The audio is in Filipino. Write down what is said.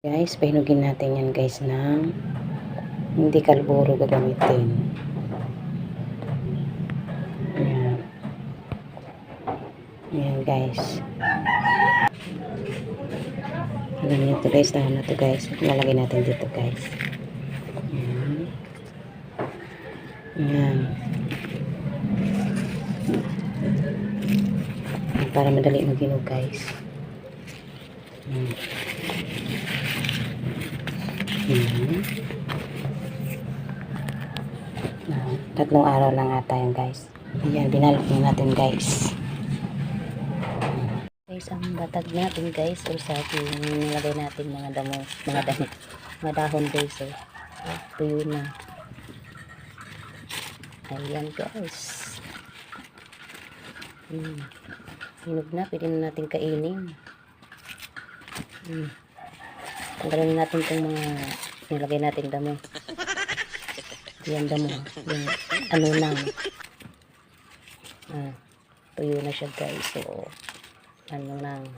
Guys, pahinugin natin yan guys ng hindi kalburo gagamitin. Ayan. Ayan guys. Alam niyo ito guys, dahon na to guys. Lalagay natin dito guys. Ayan. Ayan. Para madali maginog guys. Ayan. Ayan. Tatlong araw lang ata yun guys. Ayan, binalot na natin guys. Guys, ang batag natin guys, o sa ating nilagay natin mga damo, mga damo, mga dahon guys, oh. Oh, tuyo na. Ayan guys. Hmm. Hinog na, pwede na natin kainin. Hmm. Tanggalin natin itong mga nilagay natin damo. Yan damo. Yung ano lang. Ah, tuyo na siya guys. So, ano lang.